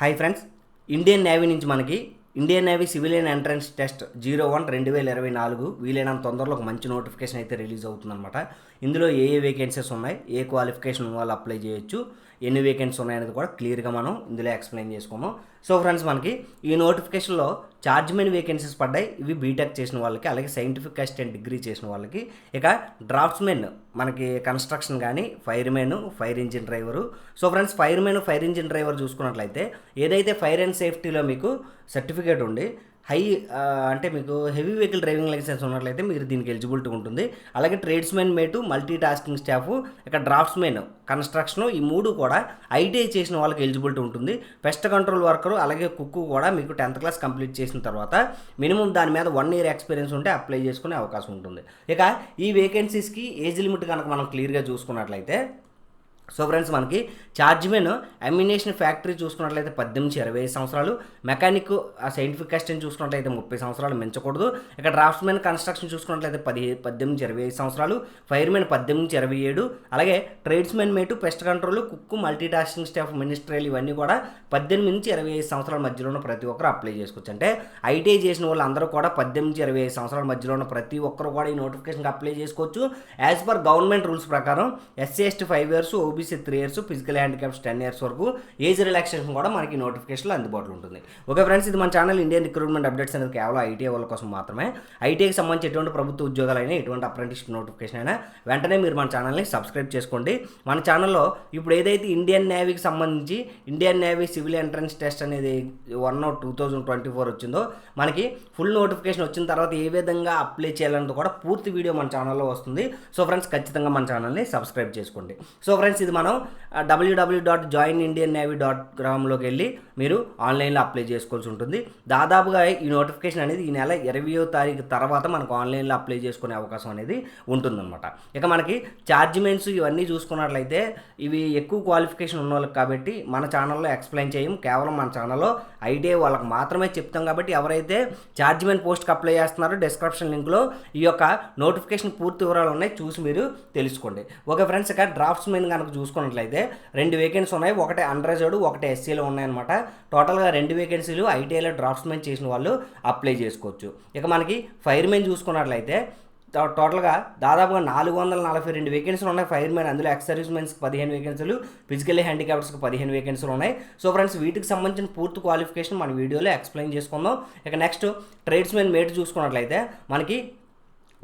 Hi friends Indian navy నుంచి మనకి Indian navy civilian entrance test zero one రెండు వేల ఇరవై నాలుగు వీలైనంత తొందరలో ఒక మంచి నోటిఫికేషన్ అయితే రిలీజ్ అవుతుందన్నమాట. ఇందులో ఏ ఏ వేకెన్సీస్ ఉన్నాయి ఏ క్వాలిఫికేషన్ వాళ్ళు అప్లై చేయొచ్చు ఎన్ని వేకెన్సీ ఉన్నాయనేది కూడా క్లియర్గా మనం ఇందులో ఎక్స్ప్లెయిన్ చేసుకున్నాం సో ఫ్రెండ్స్ మనకి ఈ నోటిఫికేషన్లో చార్జ్మెన్ వేకెన్సీస్ పడ్డాయి. ఇవి బీటెక్ చేసిన వాళ్ళకి అలాగే సైంటిఫిక్ అసిస్టెంట్ డిగ్రీ చేసిన వాళ్ళకి. ఇక డ్రాఫ్ట్స్మెన్ మనకి కన్స్ట్రక్షన్ కానీ firemen fire engine driver so friends firemen fire engine driver చూసుకున్నట్లయితే ఏదైతే ఫైర్ అండ్ సేఫ్టీలో మీకు సర్టిఫికేట్ ఉండి హై అంటే మీకు హెవీ వెహికల్ డ్రైవింగ్ లైసెన్స్ ఉన్నట్లయితే మీరు దీనికి ఎలిజిబిలిటీ ఉంటుంది. అలాగే tradesmen mate multi tasking staff ఇక డ్రాఫ్ట్స్మెన్ కన్స్ట్రక్షన్ ఈ మూడు కూడా ఐటీఐ చేసిన వాళ్ళకి ఎలిజిబిలిటీ ఉంటుంది. పెస్ట్ కంట్రోల్ వర్కరు అలాగే కుక్కు కూడా మీకు టెన్త్ క్లాస్ కంప్లీట్ చేసిన తర్వాత మినిమం దాని మీద వన్ ఇయర్ ఎక్స్పీరియన్స్ ఉంటే అప్లై చేసుకునే అవకాశం ఉంటుంది. ఇక ఈ వేకెన్సీస్కి ఏజ్ లిమిట్ కనుక మనం క్లియర్గా చూసుకున్నట్లయితే సో ఫ్రెండ్స్ మనకి చార్జ్మెన్ అమ్యునేషన్ ఫ్యాక్టరీ చూసుకున్నట్లయితే పద్దెనిమిది నుంచి ఇరవై ఐదు సంవత్సరాలు. మెకానిక్ సైంటిఫిక్ అసిస్టెంట్ చూసుకున్నట్లయితే ముప్పై సంవత్సరాలు మించకూడదు. ఇక్కడ డ్రాఫ్ట్మెన్ కన్స్ట్రక్షన్ చూసుకున్నట్లయితే పది పద్దెనిమిది నుంచి ఇరవై ఐదు సంవత్సరాలు. ఫైర్మెన్ పద్దెనిమిది నుంచి ఇరవై ఏడు. అలాగే tradesmen mate pest control cook multi tasking staff మినిస్ట్రీలు ఇవన్నీ కూడా పద్దెనిమిది నుంచి ఇరవై ఐదు సంవత్సరాల మధ్యలో ఉన్న ప్రతి ఒక్కరు అప్లై చేసుకోవచ్చు. అంటే ఐటీఐ చేసిన వాళ్ళు అందరూ కూడా పద్దెనిమిది నుంచి ఇరవై ఐదు సంవత్సరాల మధ్యలో ఉన్న ప్రతి ఒక్కరు కూడా ఈ నోటిఫికేషన్కి అప్లై చేసుకోవచ్చు. యాజ్ పర్ గవర్నమెంట్ రూల్స్ ప్రకారం SC ST five years OBC three years physical handicaps ten years వరకు ఏజ్ రిలాక్సేషన్ కూడా మనకి నోటిఫికేషన్లో అందుబాటులో ఉంటుంది. ఓకే ఫ్రెండ్స్ ఇది మన ఛానల్ ఇండియన్ రిక్రూట్మెంట్ అప్డేట్స్ అనేది కేవలం ఐటీఐ వాళ్ళ కోసం మాత్రమే. ఐటీఐకి సంబంధించి ఎటువంటి ప్రభుత్వ ఉద్యోగాలైనా ఎటువంటి అప్రెంటిస్షిప్ నోటిఫికేషన్ అయినా వెంటనే మీరు మన ఛానల్ని సబ్స్క్రైబ్ చేసుకోండి. మన ఛానల్లో ఇప్పుడు ఏదైతే ఇండియన్ నేవీకి సంబంధించి Indian navy civil entrance test అనేది one two thousand twenty four వచ్చిందో మనకి ఫుల్ నోటిఫికేషన్ వచ్చిన తర్వాత ఏ విధంగా అప్లై చేయాలన్నది కూడా పూర్తి వీడియో మన ఛానల్లో వస్తుంది. సో ఫ్రెండ్స్ ఖచ్చితంగా మన ఛానల్ని సబ్స్క్రైబ్ చేసుకోండి. సో ఫ్రెండ్స్ ఇది మనం W W dot join Indian navy dot గ్రామ్లోకి వెళ్ళి మీరు ఆన్లైన్లో అప్లై చేసుకోవాల్సి ఉంటుంది. దాదాపుగా ఈ నోటిఫికేషన్ అనేది ఈ నెల ఇరవయో తారీఖు తర్వాత మనకు ఆన్లైన్లో అప్లై చేసుకునే అవకాశం అనేది ఉంటుందన్నమాట. ఇక మనకి ఛార్జ్మెంట్స్ ఇవన్నీ చూసుకున్నట్లయితే ఇవి ఎక్కువ క్వాలిఫికేషన్ ఉన్న వాళ్ళకి కాబట్టి మన ఛానల్లో ఎక్స్ప్లెయిన్ చేయం. కేవలం మన ఛానల్లో ఐటీఐ వాళ్ళకి మాత్రమే చెప్తాం కాబట్టి ఎవరైతే ఛార్జ్మెంట్ పోస్ట్కి అప్లై చేస్తున్నారో డిస్క్రిప్షన్ లింక్లో ఈ యొక్క నోటిఫికేషన్ పూర్తి వివరాలు ఉన్నాయి చూసి మీరు తెలుసుకోండి. ఓకే ఫ్రెండ్స్ ఇక డ్రాఫ్ట్స్ మెయిన్ కనుక చూసుకున్నట్లయితే రెండు వేకెన్సీ ఉన్నాయి. ఒకటి అండర్జోడ్ ఒకటి ఎస్సీలో ఉన్నాయన్నమాట. టోటల్గా రెండు వేకెన్సీలు ఐటీఐలో డ్రాఫ్ట్స్మెన్ చేసిన వాళ్ళు అప్లై చేసుకోవచ్చు. ఇక మనకి ఫైర్మెన్ చూసుకున్నట్లయితే టోటల్గా దాదాపుగా నాలుగు వందల నలభై రెండు వేకెన్సీలు ఉన్నాయి. ఫైర్మెన్ అందులో ఎక్స్ పదిహేను వేకెన్సీలు ఫిజికల్లీ హ్యాండిక్యాప్డ్స్కి పదిహేను వేకెన్సీలు ఉన్నాయి. సో ఫ్రెండ్స్ వీటికి సంబంధించిన పూర్తి క్వాలిఫికేషన్ మన వీడియోలో ఎక్స్ప్లెయిన్ చేసుకుందాం. ఇక నెక్స్ట్ ట్రేడ్స్మెన్ మేట్ చూసుకున్నట్లయితే మనకి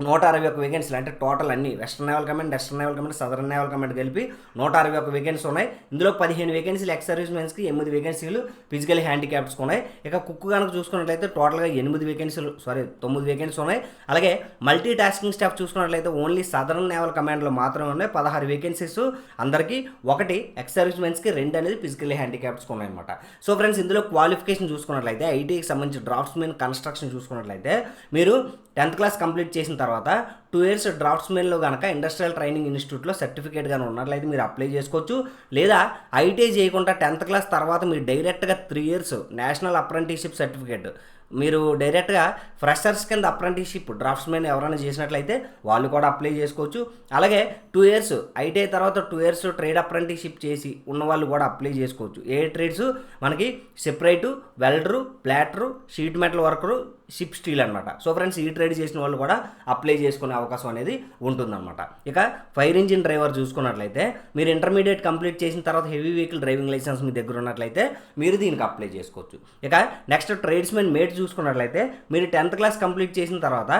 నూట అరవై ఒక వేకెన్సీలు అంటే టోటల్ అన్ని western naval command western naval command southern naval command కలిపి నూట అరవై ఒక వేకెన్సీ ఉన్నాయి. ఇందులో పదిహేను వేకెన్సీలు ఎక్స్ సర్వీస్ మెన్స్కి ఎనిమిది వేకెన్సీలు ఫిజికల్ హ్యాండిక్యాప్డ్స్కి ఉన్నాయి. ఇక కుక్కు కనుక చూసుకున్నట్లయితే టోటల్గా ఎనిమిది వేకెన్సీలు సారీ తొమ్మిది వేకెన్సీ ఉన్నాయి. అలాగే మల్టీ టాస్కింగ్ స్టాఫ్ చూసుకున్నట్లయితే ఓన్లీ సదరన్ నేవల్ కమాండ్లో మాత్రమే ఉన్నాయి. పదహారు వేకెన్సీస్ అందరికీ ఒకటి ఎక్స్ సర్వీస్ మెన్స్కి రెండు అనేది ఫిజికల్ హ్యాండిక్యాప్డ్స్కి ఉన్నాయన్నమాట సో ఫ్రెండ్స్ ఇందులో క్వాలిఫికేషన్ చూసుకున్నట్లయితే ఐటీకి సంబంధించి డ్రాఫ్ట్స్మెన్ కన్స్ట్రక్షన్ చూసుకున్నట్లయితే మీరు టెన్త్ క్లాస్ కంప్లీట్ చేసిన తర్వాత టూ ఇయర్స్ డ్రాఫ్ట్స్మెన్లో కనుక ఇండస్ట్రియల్ ట్రైనింగ్ ఇన్స్టిట్యూట్లో సర్టిఫికేట్ కానీ ఉన్నట్లయితే మీరు అప్లై చేసుకోవచ్చు. లేదా ఐటీఐ చేయకుండా టెన్త్ క్లాస్ తర్వాత మీరు డైరెక్ట్గా three years national apprenticeship certificate మీరు డైరెక్ట్గా ఫ్రెషర్స్ కింద అప్రెంటిస్షిప్ డ్రాఫ్ట్స్మెన్ ఎవరైనా చేసినట్లయితే వాళ్ళు కూడా అప్లై చేసుకోవచ్చు. అలాగే టూ ఇయర్స్ ఐటీఐ తర్వాత టూ ఇయర్స్ ట్రేడ్ అప్రెంటిస్షిప్ చేసి ఉన్న వాళ్ళు కూడా అప్లై చేసుకోవచ్చు. ఏ ట్రేడ్స్? మనకి separate welder plater sheet metal worker ship steel అనమాట సో ఫ్రెండ్స్ ఈ ట్రేడ్ చేసిన వాళ్ళు కూడా అప్లై చేసుకునే అవకాశం అనేది ఉంటుందన్నమాట. ఇక ఫైర్ ఇంజిన్ డ్రైవర్ చూసుకున్నట్లయితే మీరు ఇంటర్మీడియట్ కంప్లీట్ చేసిన తర్వాత హెవీ వెహికల్ డ్రైవింగ్ లైసెన్స్ మీ దగ్గర ఉన్నట్లయితే మీరు దీనికి అప్లై చేసుకోవచ్చు. ఇక నెక్స్ట్ ట్రేడ్స్మెన్ మేట్ చూసుకున్నట్లయితే మీరు టెన్త్ క్లాస్ కంప్లీట్ చేసిన తర్వాత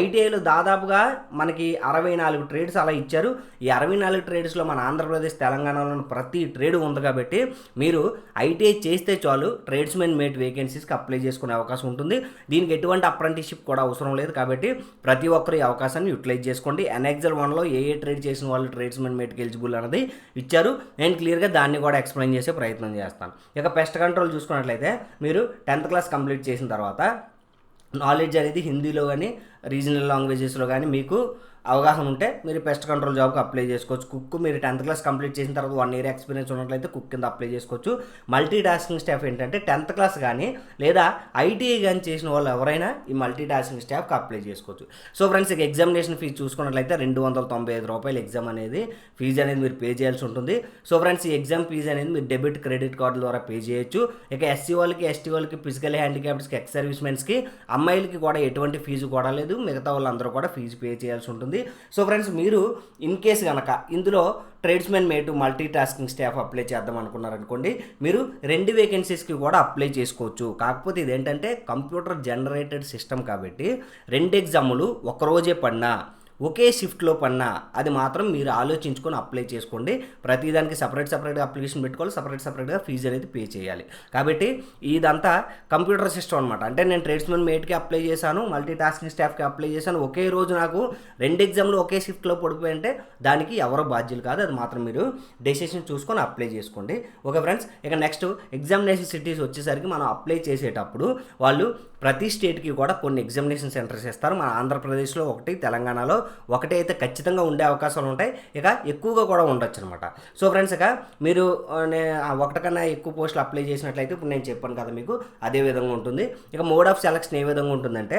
ఐటీఐలో దాదాపుగా మనకి అరవై నాలుగు ట్రేడ్స్ అలా ఇచ్చారు. ఈ అరవై నాలుగు ట్రేడ్స్లో మన ఆంధ్రప్రదేశ్ తెలంగాణలో ప్రతి ట్రేడ్ ఉంది కాబట్టి మీరు ఐటీఐ చేస్తే చాలు ట్రేడ్స్మెన్ మేట్ వేకెన్సీస్కి అప్లై చేసుకునే అవకాశం ఉంటుంది. దీనికి ఎటువంటి అప్రెంటిస్షిప్ కూడా అవసరం లేదు కాబట్టి ప్రతి ఒక్కరు ఈ అవకాశాన్ని యూటిలైజ్ చేసుకోండి. ఎన్ఎక్జల్ వన్లో ఏ ఏ ట్రేడ్ చేసిన వాళ్ళు ట్రేడ్స్మెన్ మేట్కి ఎలిజిబుల్ అనేది ఇచ్చారు. నేను క్లియర్గా దాన్ని కూడా ఎక్స్ప్లెయిన్ చేసే ప్రయత్నం చేస్తాను. ఇక పెస్ట్ కంట్రోల్ చూసుకున్నట్లయితే మీరు టెన్త్ క్లాస్ కంప్లీట్ చేసిన తర్వాత నాలెడ్జ్ అనేది హిందీలో కానీ రీజనల్ లాంగ్వేజెస్లో కానీ మీకు అవగాహన ఉంటే మీరు పెస్ట్ కంట్రోల్ జాబ్కి అప్లై చేసుకోవచ్చు. కుక్ మీరు టెన్త్ క్లాస్ కంప్లీట్ చేసిన తర్వాత వన్ ఇయర్ ఎక్స్పీరియన్స్ ఉన్నట్లయితే కుక్ కింద అప్లై చేసుకోవచ్చు. మల్టీ టాస్కింగ్ స్టాఫ్ ఏంటంటే టెన్త్ క్లాస్ కానీ లేదా ఐటీఐ కానీ చేసిన వాళ్ళు ఎవరైనా ఈ మల్టీ టాస్కింగ్ స్టాఫ్కి అప్లై చేసుకోవచ్చు. సో ఫ్రెండ్స్ ఇక ఎగ్జామినేషన్ ఫీజు చూసుకున్నట్లయితే రెండు వందల తొంభై ఐదు రూపాయలు ఎగ్జామ్ అనేది ఫీజు అనేది మీరు పే చేయాల్సి ఉంటుంది. సో ఫ్రెండ్స్ ఈ ఎగ్జామ్ ఫీజు అనేది మీరు డెబిట్ క్రెడిట్ కార్డు ద్వారా పే చేయొచ్చు. ఇక ఎస్సీ వాళ్ళకి ఎస్టీ వాళ్ళకి ఫిజికల్ హ్యాండిక్యాప్స్కి ఎక్స్ సర్వీస్మెన్స్కి అమ్మాయిలకి కూడా ఎటువంటి ఫీజు కూడా లేదు. మిగతా వాళ్ళందరూ కూడా ఫీజు పే చేయాల్సి ఉంటుంది. సో ఫ్రెండ్స్ మీరు ఇన్ కేసు కనుక ఇందులో tradesmen mate multi tasking staff apply చేద్దాం అనుకున్నారనుకోండి మీరు రెండు వేకెన్సీస్కి కూడా అప్లై చేసుకోవచ్చు. కాకపోతే ఇదేంటంటే కంప్యూటర్ జనరేటెడ్ సిస్టమ్ కాబట్టి రెండు ఎగ్జాములు ఒకరోజే పడినా ఒకే షిఫ్ట్లో పడినా అది మాత్రం మీరు ఆలోచించుకొని అప్లై చేసుకోండి. ప్రతిదానికి సపరేట్ సపరేట్గా అప్లికేషన్ పెట్టుకోవాలి. సపరేట్ సపరేట్గా ఫీజు అనేది పే చేయాలి. కాబట్టి ఇదంతా కంప్యూటర్ సిస్టమ్ అనమాట అంటే నేను ట్రేడ్స్మెన్ మేట్కి అప్లై చేశాను మల్టీ టాస్కింగ్ స్టాఫ్కి అప్లై చేశాను. ఒకే రోజు నాకు రెండు ఎగ్జామ్లు ఒకే షిఫ్ట్లో పడిపోయింటే దానికి ఎవరో బాధ్యులు కాదు. అది మాత్రం మీరు డెసిషన్ చూసుకొని అప్లై చేసుకోండి. ఓకే ఫ్రెండ్స్ ఇక నెక్స్ట్ ఎగ్జామినేషన్ సిటీస్ వచ్చేసరికి మనం అప్లై చేసేటప్పుడు వాళ్ళు ప్రతి స్టేట్కి కూడా కొన్ని ఎగ్జామినేషన్ సెంటర్స్ ఇస్తారు. మన ఆంధ్రప్రదేశ్లో ఒకటి తెలంగాణలో ఒకటి అయితే ఖచ్చితంగా ఉండే అవకాశాలు ఉంటాయి. ఇక ఎక్కువగా కూడా ఉండొచ్చు అనమాట సో ఫ్రెండ్స్ ఇక మీరు ఆ, ఒకటికన్నా ఎక్కువ పోస్టులు అప్లై చేసినట్లయితే ఇప్పుడు నేను చెప్పాను కదా మీకు అదే విధంగా ఉంటుంది. ఇక మోడ్ ఆఫ్ సెలక్షన్ ఏ విధంగా ఉంటుందంటే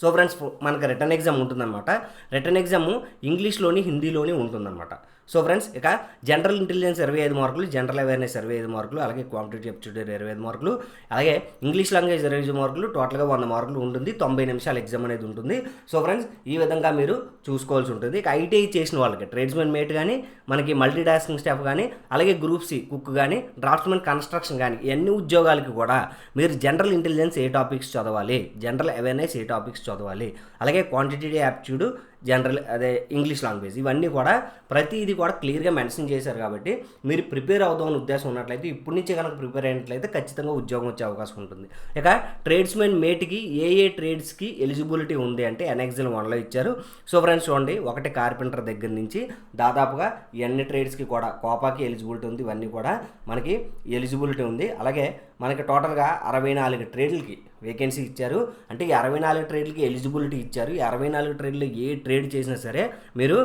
సో ఫ్రెండ్స్ మనకి రిటర్న్ ఎగ్జామ్ ఉంటుందన్నమాట. రిటర్న్ ఎగ్జామ్ ఇంగ్లీష్లోని హిందీలోని ఉంటుందన్నమాట. సో ఫ్రెండ్స్ ఇక జనరల్ ఇంటెలిజెన్స్ ఇరవై ఐదు మార్కులు జనరల్ అవేర్నెస్ ఇరవై ఐదు మార్కులు అలాగే క్వాంటిటీ ఎప్టిట్యూడ్ ఇరవై ఐదు మార్కులు అలాగే ఇంగ్లీష్ లాంగ్వేజ్ ఇరవై ఐదు మార్కులు టోటల్గా వంద మార్కులు ఉంటుంది తొంభై నిమిషాల ఎగ్జామ్ అనేది ఉంటుంది. సో ఫ్రెండ్స్ ఈ విధంగా మీరు చూసుకోవాల్సి ఉంటుంది. ఇక ఐటీఐ చేసిన వాళ్ళకి ట్రేడ్స్మెన్ మేట్ కానీ మనకి మల్టీ టాస్కింగ్ స్టాఫ్ కానీ అలాగే గ్రూప్ సి కుక్ కానీ డ్రాఫ్ట్మెన్ కన్స్ట్రక్షన్ కానీ ఎన్ని ఉద్యోగాలకి కూడా మీరు జనరల్ ఇంటెలిజెన్స్ ఏ టాపిక్స్ చదవాలి? జనరల్ అవేర్నెస్ ఏ టాపిక్స్ చదవాలి. అలాగే క్వాంటిటీ యాప్ట్యూడ్ జనరల్ అదే ఇంగ్లీష్ లాంగ్వేజ్ ఇవన్నీ కూడా ప్రతిదీ కూడా క్లియర్గా మెన్షన్ చేశారు కాబట్టి మీరు ప్రిపేర్ అవుదామని ఉద్దేశం ఉన్నట్లయితే ఇప్పటి నుంచే కనుక ప్రిపేర్ అయినట్లయితే ఖచ్చితంగా ఉద్యోగం వచ్చే అవకాశం ఉంటుంది. ఇక ట్రేడ్స్మెన్ మేట్కి ఏ ఏ ట్రేడ్స్కి ఎలిజిబిలిటీ ఉంది అంటే ఎన్ఎక్సెల్ వన్లో ఇచ్చారు. సో ఫ్రెండ్స్ చూడండి ఒకటి కార్పెంటర్ దగ్గర నుంచి దాదాపుగా ఎన్ని ట్రేడ్స్కి కూడా కోపాకి ఎలిజిబిలిటీ ఉంది ఇవన్నీ కూడా మనకి ఎలిజిబిలిటీ ఉంది. అలాగే మనకి టోటల్గా అరవై నాలుగు ట్రేడ్లకి వేకెన్సీ ఇచ్చారు. అంటే అరవై నాలుగు ట్రేడ్లకి ఎలిజిబిలిటీ ఇచ్చారు. అరవై నాలుగు ట్రేడ్లు ఏ ట్రేడ్ చేసినా సరే మీరు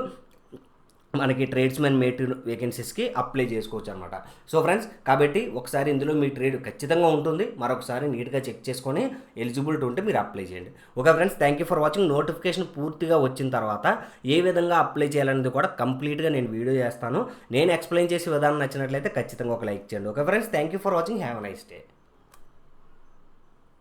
మనకి ట్రేడ్స్మెన్ మేట్ వేకెన్సీస్కి అప్లై చేసుకోవచ్చు అనమాట సో ఫ్రెండ్స్ కాబట్టి ఒకసారి ఇందులో మీ ట్రేడ్ ఖచ్చితంగా ఉంటుంది. మరొకసారి నీట్గా చెక్ చేసుకొని ఎలిజిబిలిటీ ఉంటే మీరు అప్లై చేయండి. Okay friends thank you for watching notification పూర్తిగా వచ్చిన తర్వాత ఏ విధంగా అప్లై చేయాలనేది కూడా కంప్లీట్గా నేను వీడియో చేస్తాను. నేను ఎక్స్ప్లెయిన్ చేసే విధానం నచ్చినట్లయితే ఖచ్చితంగా ఒక లైక్ చేయండి. Okay friends thank you for watching have nice day